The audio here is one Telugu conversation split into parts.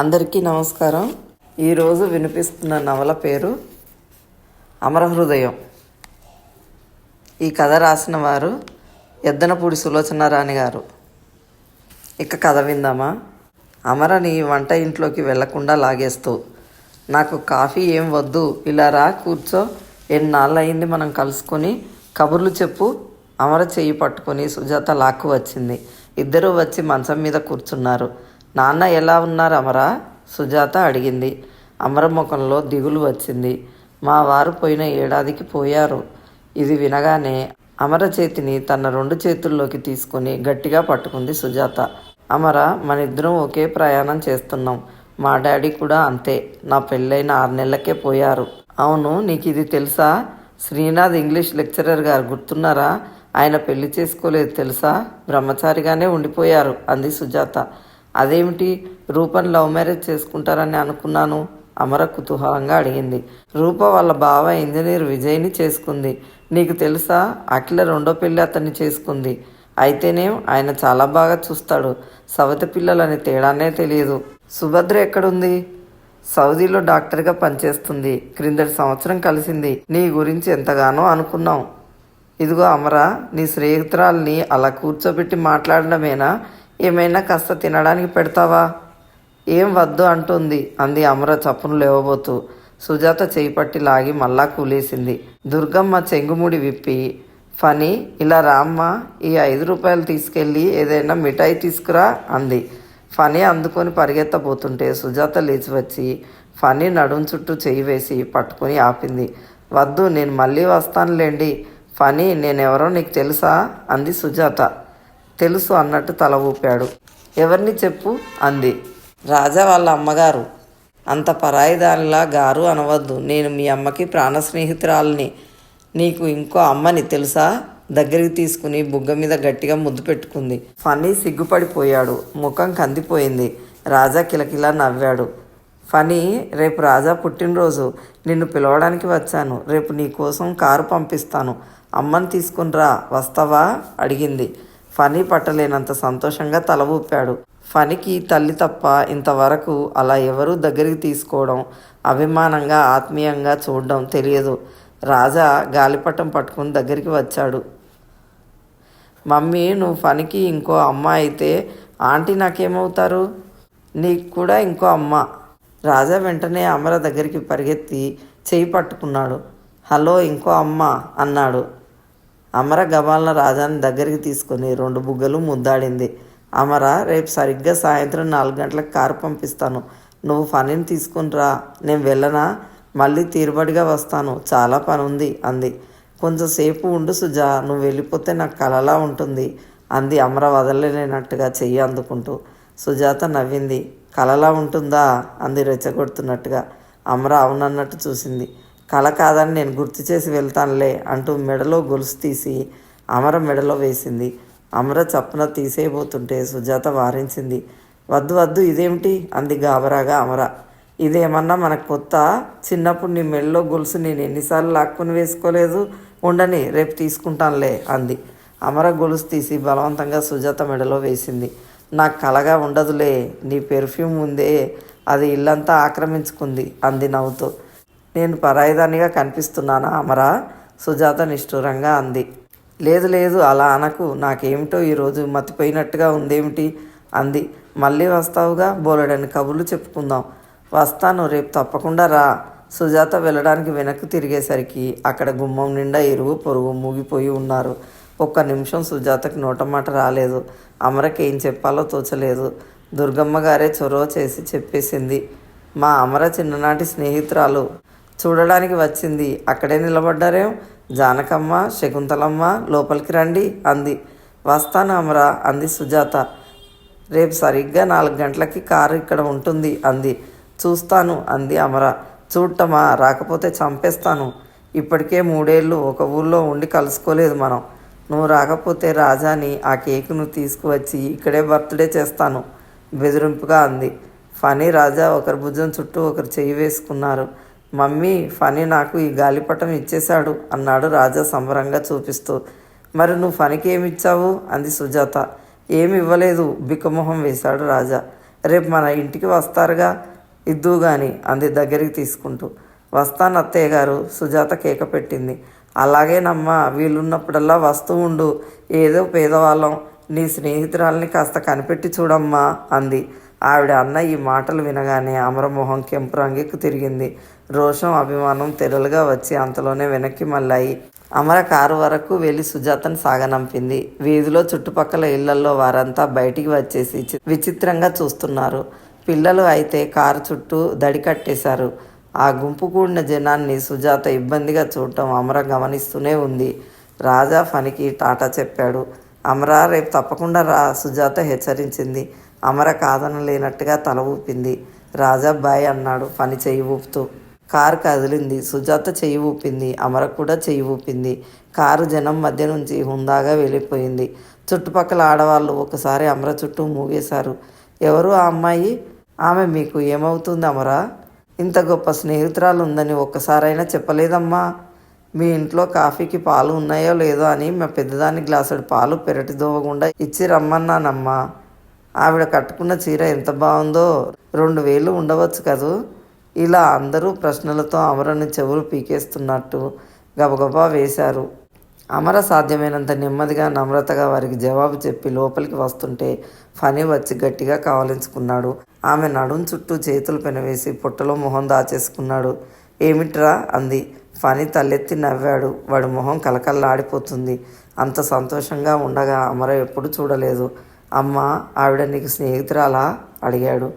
అందరికీ నమస్కారం. ఈరోజు వినిపిస్తున్న నవల పేరు అమరహృదయం ఈ కథ రాసిన వారు ఎద్దనపూడి సులోచన రాణి గారు. ఇక కథ విందామా? అమరని వంట ఇంట్లోకి వెళ్ళకుండా లాగేస్తూ నాకు కాఫీ ఏం వద్దు ఇలా రా కూర్చో ఎన్నాళ్ళయింది మనం కలుసుకొని కబుర్లు చెప్పు అమర చెయ్యి పట్టుకొని సుజాత లాక్కు వచ్చింది. ఇద్దరూ వచ్చి మంచం మీద కూర్చున్నారు. నాన్న ఎలా ఉన్నారు అమరా? సుజాత అడిగింది. అమర ముఖంలో దిగులు వచ్చింది. మా వారు పోయిన ఏడాదికి పోయారు. ఇది వినగానే అమర చేతిని తన రెండు చేతుల్లోకి తీసుకుని గట్టిగా పట్టుకుంది సుజాత. అమర మన ఇద్దరం ఒకే ప్రయాణం చేస్తున్నాం. మా డాడీ కూడా అంతే. నా పెళ్ళైన ఆరు నెలలకే పోయారు. అవును నీకు ఇది తెలుసా? శ్రీనాథ్ ఇంగ్లీష్ లెక్చరర్ గారు గుర్తున్నారా? ఆయన పెళ్ళి చేసుకోలేదు తెలుసా? బ్రహ్మచారిగానే ఉండిపోయారు అంది సుజాత. అదేమిటి? రూపం లవ్ మ్యారేజ్ చేసుకుంటారని అనుకున్నాను అమర కుతూహలంగా అడిగింది. రూప వాళ్ళ బావ ఇంజనీర్ విజయ్ని చేసుకుంది. నీకు తెలుసా? అఖిల రెండో పెళ్ళి అతన్ని చేసుకుంది. అయితేనేం ఆయన చాలా బాగా చూస్తాడు. సవతి పిల్లలని తేడానే తెలియదు. సుభద్ర ఎక్కడుంది? సౌదీలో డాక్టర్గా పనిచేస్తుంది. క్రిందటి సంవత్సరం కలిసింది. నీ గురించి ఎంతగానో అనుకున్నాం. ఇదిగో అమరా నీ స్నేహితురాల్ని అలా కూర్చోబెట్టి మాట్లాడడమేనా? ఏమైనా కాస్త తినడానికి పెడతావా? ఏం వద్దు అంటుంది. అంది అమర చప్పును లేవబోతూ. సుజాత చేయి పట్టి లాగి మళ్ళా కూలేసింది. దుర్గమ్మ చెంగుముడి విప్పి ఫనీ ఇలా రామ్మ ఈ ఐదు రూపాయలు తీసుకెళ్ళి ఏదైనా మిఠాయి తీసుకురా అంది. ఫనీ అందుకొని పరిగెత్తబోతుంటే సుజాత లేచి వచ్చి ఫనీ నడుం చుట్టూ చేయి వేసి పట్టుకొని ఆపింది. వద్దు నేను మళ్ళీ వస్తానులేండి. ఫనీ నేనెవరో నీకు తెలుసా? అంది సుజాత. తెలుసు అన్నట్టు తల ఊపాడు. ఎవరిని చెప్పు? అంది. రాజా వాళ్ళ అమ్మగారు. అంత పరాయి దానిలా గారు అనవద్దు. నేను మీ అమ్మకి ప్రాణ స్నేహితురాలని నీకు ఇంకో అమ్మని తెలుసా? దగ్గరికి తీసుకుని బుగ్గ మీద గట్టిగా ముద్దు పెట్టుకుంది. ఫనీ సిగ్గుపడిపోయాడు. ముఖం కందిపోయింది. రాజా కిలకిలా నవ్వాడు. ఫనీ రేపు రాజా పుట్టినరోజు. నిన్ను పిలవడానికి వచ్చాను. రేపు నీ కోసం కారు పంపిస్తాను. అమ్మని తీసుకునిరా వస్తావా? అడిగింది. ఫనీ పట్టలేనంత సంతోషంగా తల ఊపాడు. ఫనికి తల్లి తప్ప ఇంతవరకు అలా ఎవరూ దగ్గరికి తీసుకోవడం అభిమానంగా ఆత్మీయంగా చూడడం తెలియదు. రాజా గాలిపటం పట్టుకుని దగ్గరికి వచ్చాడు. మమ్మీ నువ్వు ఫనికి ఇంకో అమ్మ అయితే ఆంటీ నాకేమవుతారు? నీకు కూడా ఇంకో అమ్మ. రాజా వెంటనే అమర దగ్గరికి పరిగెత్తి చేయి పట్టుకున్నాడు. హలో ఇంకో అమ్మ అన్నాడు. అమర గబాలన రాజాని దగ్గరికి తీసుకొని రెండు బుగ్గలు ముద్దాడింది. అమర రేపు సరిగ్గా సాయంత్రం నాలుగు గంటలకు కారు పంపిస్తాను. నువ్వు ఫనీని తీసుకుని రా. నేను వెళ్ళనా? మళ్ళీ తీరుబడిగా వస్తాను. చాలా పని ఉంది అంది కొంచెంసేపు ఉండు సుజా. నువ్వు వెళ్ళిపోతే నాకు కలలా ఉంటుంది అంది అమర వదలలేనట్టుగా చెయ్యి అందుకుంటూ. సుజాత నవ్వింది. కలలా ఉంటుందా? అంది రెచ్చగొడుతున్నట్టుగా. అమర అవునన్నట్టు చూసింది. కల కాదని నేను గుర్తు చేసి వెళ్తానులే అంటూ మెడలో గొలుసు తీసి అమర మెడలో వేసింది. అమర చప్పున తీసేయబోతుంటే సుజాత వారించింది. వద్దు వద్దు ఇదేమిటి? అంది గాబరాగా అమర. ఇదేమన్నా మనకు కొత్త? చిన్నప్పుడు నీ మెడలో గొలుసు నేను ఎన్నిసార్లు లాక్కుని వేసుకోలేదు. ఉండని రేపు తీసుకుంటానులే అంది. అమర గొలుసు తీసి బలవంతంగా సుజాత మెడలో వేసింది. నాకు కలగా ఉండదులే నీ పెర్ఫ్యూమ్ ఉందే అది ఇల్లంతా ఆక్రమించుకుంది అంది నవ్వుతూ. నేను పరాయిదానిగా కనిపిస్తున్నానా అమరా? సుజాత నిష్ఠూరంగా అంది. లేదు లేదు అలా అనకు. నాకేమిటో ఈరోజు మతిపోయినట్టుగా ఉందేమిటి? అంది. మళ్ళీ వస్తావుగా? బోలెడని కబుర్లు చెప్పుకుందాం. వస్తాను రేపు తప్పకుండా రా. సుజాత వెళ్ళడానికి వెనక్కి తిరిగేసరికి అక్కడ గుమ్మం నిండా ఇరుగు పొరుగు మూగిపోయి ఉన్నారు. ఒక్క నిమిషం సుజాతకి నోటమాట రాలేదు. అమరకి ఏం చెప్పాలో తోచలేదు. దుర్గమ్మ గారే చొరవ చేసి చెప్పేసింది. మా అమర చిన్ననాటి స్నేహితురాలు. చూడడానికి వచ్చింది. అక్కడే నిలబడ్డారేం? జానకమ్మ శకుంతలమ్మ లోపలికి రండి అంది. వస్తాను అమరా అంది సుజాత. రేపు సరిగ్గా నాలుగు గంటలకి కారు ఇక్కడ ఉంటుంది అంది. చూస్తాను అంది అమర. చూడటమా? రాకపోతే చంపేస్తాను. ఇప్పటికే మూడేళ్ళు ఒక ఊళ్ళో ఉండి కలుసుకోలేదు మనం. నువ్వు రాకపోతే రాజాని ఆ కేకును తీసుకువచ్చి ఇక్కడే బర్త్డే చేస్తాను. బెదిరింపుగా అంది. ఫనీ రాజా ఒకరి భుజం చుట్టూ ఒకరు చెయ్యి వేసుకున్నారు. మమ్మీ ఫనీ నాకు ఈ గాలిపటం ఇచ్చేశాడు అన్నాడు రాజా సంబరంగా చూపిస్తూ. మరి నువ్వు ఫనికి ఏమి ఇచ్చావు? అంది సుజాత. ఏమి ఇవ్వలేదు బిక్కమొహం వేశాడు రాజా. రేపు మన ఇంటికి వస్తారుగా? ఇద్దు గాని అంది దగ్గరికి తీసుకుంటూ. వస్తాను అత్తయ్య గారు సుజాత కేక పెట్టింది. అలాగేనమ్మా వీలున్నప్పుడల్లా వస్తూ ఉండు. ఏదో పేదవాళ్ళం. నీ స్నేహితురాల్ని కాస్త కనిపెట్టి చూడమ్మా అంది. ఆవిడ అన్న ఈ మాటలు వినగానే అమరమోహం కెంపు రంగెక్కు తిరిగింది. రోషం అభిమానం తెరలుగా వచ్చి అంతలోనే వెనక్కి మళ్ళాయి. అమర కారు వరకు వెళ్ళి సుజాతను సాగనంపింది. వీధిలో చుట్టుపక్కల ఇళ్ళలో వారంతా బయటికి వచ్చేసి చి- విచిత్రంగా చూస్తున్నారు. పిల్లలు అయితే కారు చుట్టూ దడి కట్టేశారు. ఆ గుంపు కూడిన జనాన్ని సుజాత ఇబ్బందిగా చూడటం అమర గమనిస్తూనే ఉంది. రాజా ఫనికి టాటా చెప్పాడు. అమరా రేపు తప్పకుండా రా సుజాత హెచ్చరించింది. అమర కాదనలేనట్టుగా తల ఊపింది. రాజాబ్బాయి అన్నాడు పని చెయ్యి ఊపుతూ. కారు కదిలింది. సుజాత చెయ్యి ఊపింది. అమర కూడా చెయ్యి ఊపింది. కారు జనం మధ్య నుంచి హుందాగా వెళ్ళిపోయింది. చుట్టుపక్కల ఆడవాళ్ళు ఒకసారి అమర చుట్టూ మూగేశారు. ఎవరు ఆ అమ్మాయి? ఆమె మీకు ఏమవుతుంది అమరా? ఇంత గొప్ప స్నేహితురాలు ఉందని ఒక్కసారైనా చెప్పలేదమ్మా. మీ ఇంట్లో కాఫీకి పాలు ఉన్నాయో లేదో అని మా పెద్దదాని గ్లాసుడు పాలు పెరటి దోవకుండా ఇచ్చి రమ్మన్నానమ్మా. ఆవిడ కట్టుకున్న చీర ఎంత బాగుందో రెండు వేలు ఉండవచ్చు కదూ. ఇలా అందరూ ప్రశ్నలతో అమరని చెవులు పీకేస్తున్నట్టు గబగబా వేశారు. అమర సాధ్యమైనంత నెమ్మదిగా నమ్రతగా వారికి జవాబు చెప్పి లోపలికి వస్తుంటే ఫనీ వచ్చి గట్టిగా కావలించుకున్నాడు. ఆమె నడుం చుట్టూ చేతులు పెనవేసి పుట్టలో మొహం దాచేసుకున్నాడు. ఏమిట్రా? అంది. ఫనీ తలెత్తి నవ్వాడు. వాడి మొహం కలకల్లాడిపోతుంది అంత సంతోషంగా ఉండగా అమర ఎప్పుడు చూడలేదు. అమ్మ ఆవిడ నీకు స్నేహితురాలా? అడిగాడు.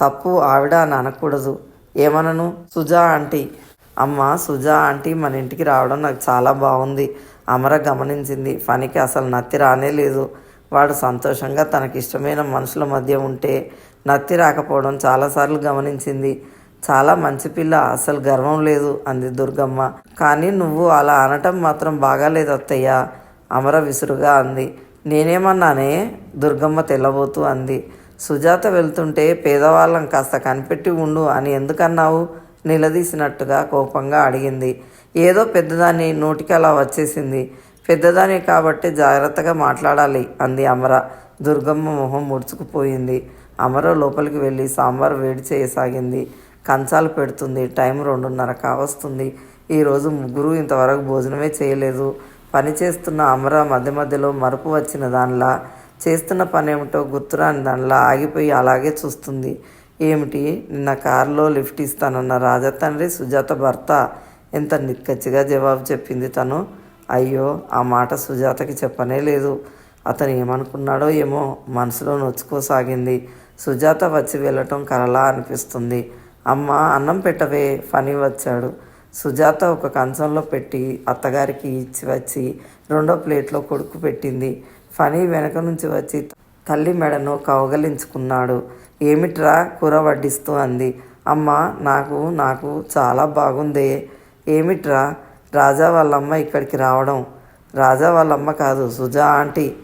తప్పు ఆవిడ అని అనకూడదు. ఏమనను? సుజా ఆంటీ. అమ్మ సుజా ఆంటీ మన ఇంటికి రావడం నాకు చాలా బాగుంది అమర గమనించింది. ఫనికి అసలు నత్తి రానే లేదు. వాడు సంతోషంగా తనకి ఇష్టమైన మనుషుల మధ్య ఉంటే నత్తి రాకపోవడం చాలాసార్లు గమనించింది. చాలా మంచి పిల్ల అసలు గర్వం లేదు అంది దుర్గమ్మ. కానీ నువ్వు అలా అనటం మాత్రం బాగాలేదు అత్తయ్య అమర విసురుగా అంది. నేనేమన్నానే? దుర్గమ్మ తెల్లబోతూ అంది. సుజాత వెళ్తుంటే పేదవాళ్ళం కాస్త కనిపెట్టి ఉండు అని ఎందుకన్నావు? నిలదీసినట్టుగా కోపంగా అడిగింది. ఏదో పెద్దదాన్ని నోటికి అలా వచ్చేసింది. పెద్దదాని కాబట్టి జాగ్రత్తగా మాట్లాడాలి అంది అమర. దుర్గమ్మ మొహం ముడుచుకుపోయింది. అమర లోపలికి వెళ్ళి సాంబార్ వేడి చేయసాగింది. కంచాలు పెడుతుంది. టైం రెండున్నర కావస్తుంది ఈరోజు ముగ్గురు ఇంతవరకు భోజనమే చేయలేదు. పని చేస్తున్న అమర మధ్య మధ్యలో మరుపు వచ్చిన దానిలా చేస్తున్న పని ఏమిటో గుర్తురాని దానిలా ఆగిపోయి అలాగే చూస్తుంది. ఏమిటి? నిన్న కారులో లిఫ్ట్ ఇస్తానన్న రాజా తండ్రి సుజాత భర్త ఎంత నిక్కచ్చిగా జవాబు చెప్పింది తను. అయ్యో ఆ మాట సుజాతకి చెప్పనే లేదు. అతను ఏమనుకున్నాడో ఏమో మనసులో నొచ్చుకోసాగింది. సుజాత వచ్చి వెళ్ళటం కలలా అనిపిస్తుంది. అమ్మ అన్నం పెట్టవే ఫనీ వచ్చాడు. సుజాత ఒక కంచంలో పెట్టి అత్తగారికి ఇచ్చి వచ్చి రెండో ప్లేట్లో కొడుకు పెట్టింది. ఫనీ వెనక నుంచి వచ్చి తల్లి మెడను కవగలించుకున్నాడు ఏమిట్రా కూర వడ్డిస్తూ అంది. అమ్మ నాకు నాకు చాలా బాగుందే. ఏమిట్రా? రాజా వాళ్ళమ్మ ఇక్కడికి రావడం. రాజా వాళ్ళమ్మ కాదు సుజా ఆంటీ.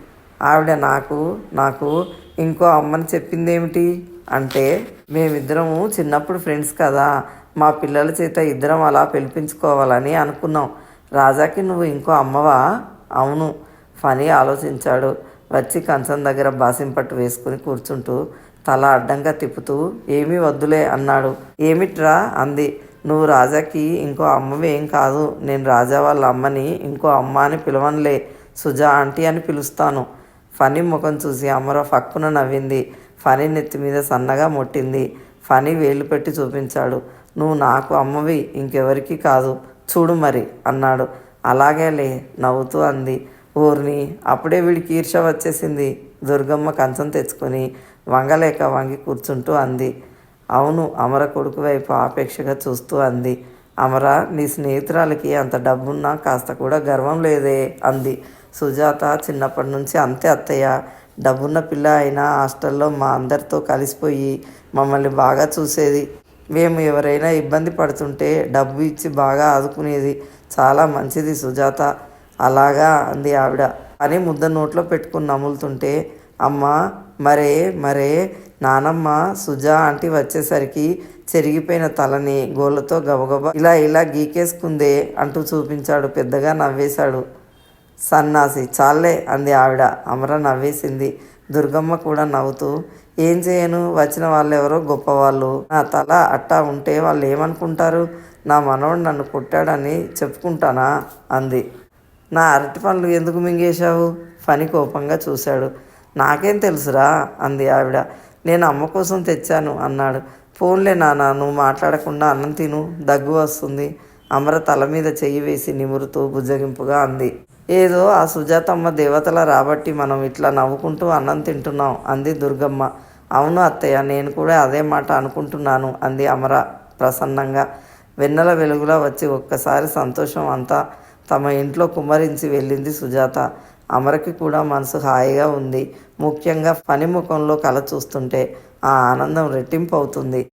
ఆవిడ నాకు నాకు ఇంకో అమ్మని చెప్పిందేమిటి? అంటే మేమిద్దరము చిన్నప్పుడు ఫ్రెండ్స్ కదా. మా పిల్లల చేత ఇద్దరం అలా పిలిపించుకోవాలని అనుకున్నాం. రాజాకి నువ్వు ఇంకో అమ్మవా? అవును ఫనీ ఆలోచించాడు. వచ్చి కంచం దగ్గర బాసింపట్టు వేసుకుని కూర్చుంటూ తల అడ్డంగా తిప్పుతూ ఏమీ వద్దులే అన్నాడు. ఏమిట్రా? అంది. నువ్వు రాజాకి ఇంకో అమ్మవేం కాదు. నేను రాజా వాళ్ళ అమ్మని ఇంకో అమ్మ అని పిలవనులే. సుజా ఆంటీ అని పిలుస్తాను. ఫనీ ముఖం చూసి అమ్మరా ఫక్కున నవ్వింది. ఫనీ నెత్తి మీద సన్నగా ముట్టింది. ఫనీ వేలు పెట్టి చూపించాడు. నువ్వు నాకు అమ్మవి ఇంకెవరికి కాదు. చూడు మరి అన్నాడు. అలాగేలే నవ్వుతూ అంది. ఊరిని అప్పుడే వీడికి ఈర్ష వచ్చేసింది. దుర్గమ్మ కంచం తెచ్చుకొని వంగలేక వంగి కూర్చుంటూ అంది. అవును అమర కొడుకు వైపు ఆపేక్షగా చూస్తూ అంది. అమర నీ స్నేహితురాలకి అంత డబ్బున్నా కాస్త కూడా గర్వం లేదే అంది. సుజాత చిన్నప్పటి నుంచి అంతే అత్తయ్య. డబ్బున్న పిల్ల అయినా హాస్టల్లో మా అందరితో కలిసిపోయి మమ్మల్ని బాగా చూసేది. మేము ఎవరైనా ఇబ్బంది పడుతుంటే డబ్బు ఇచ్చి బాగా ఆదుకునేది చాలా మంచిది సుజాత. అలాగా అంది ఆవిడ. అని ముద్ద నోట్లో పెట్టుకుని నములుతుంటే అమ్మ మరే మరే నానమ్మ సుజా ఆంటీ వచ్చేసరికి చెరిగిపోయిన తలని గోళ్ళతో గబగబా ఇలా ఇలా గీకేసుకుందే అంటూ చూపించాడు పెద్దగా నవ్వేశాడు. సన్నాసి చాలే అంది ఆవిడ. అమర నవ్వేసింది. దుర్గమ్మ కూడా నవ్వుతూ ఏం చేయను? వచ్చిన వాళ్ళు ఎవరో గొప్పవాళ్ళు. నా తల అట్టా ఉంటే వాళ్ళు ఏమనుకుంటారు నా మనవడు నన్ను కొట్టాడని చెప్పుకుంటానా? అంది. నా అరటి పండ్లు ఎందుకు మింగేశావు? ఫని కోపంగా చూశాడు. నాకేం తెలుసురా? అంది ఆవిడ. నేను అమ్మ కోసం తెచ్చాను అన్నాడు. ఫోన్లే నాన్న నువ్వు మాట్లాడకుండా అన్నం తిను. దగ్గు వస్తుంది. అమర తల మీద చెయ్యి వేసి నిమురుతూ బుజ్జగింపుగా అంది. ఏదో ఆ సుజాతమ్మ దేవతల రాబట్టి మనం ఇట్లా నవ్వుకుంటూ అన్నం తింటున్నాం అంది దుర్గమ్మ. అవును అత్తయ్య నేను కూడా అదే మాట అనుకుంటున్నాను అంది అమర ప్రసన్నంగా. వెన్నెల వెలుగులా వచ్చి ఒక్కసారి సంతోషం అంతా తమ ఇంట్లో కుమ్మరించి వెళ్ళింది సుజాత. అమరకి కూడా మనసు హాయిగా ఉంది. ముఖ్యంగా పని ముఖంలో కళ చూస్తుంటే ఆ ఆనందం రెట్టింపు అవుతుంది.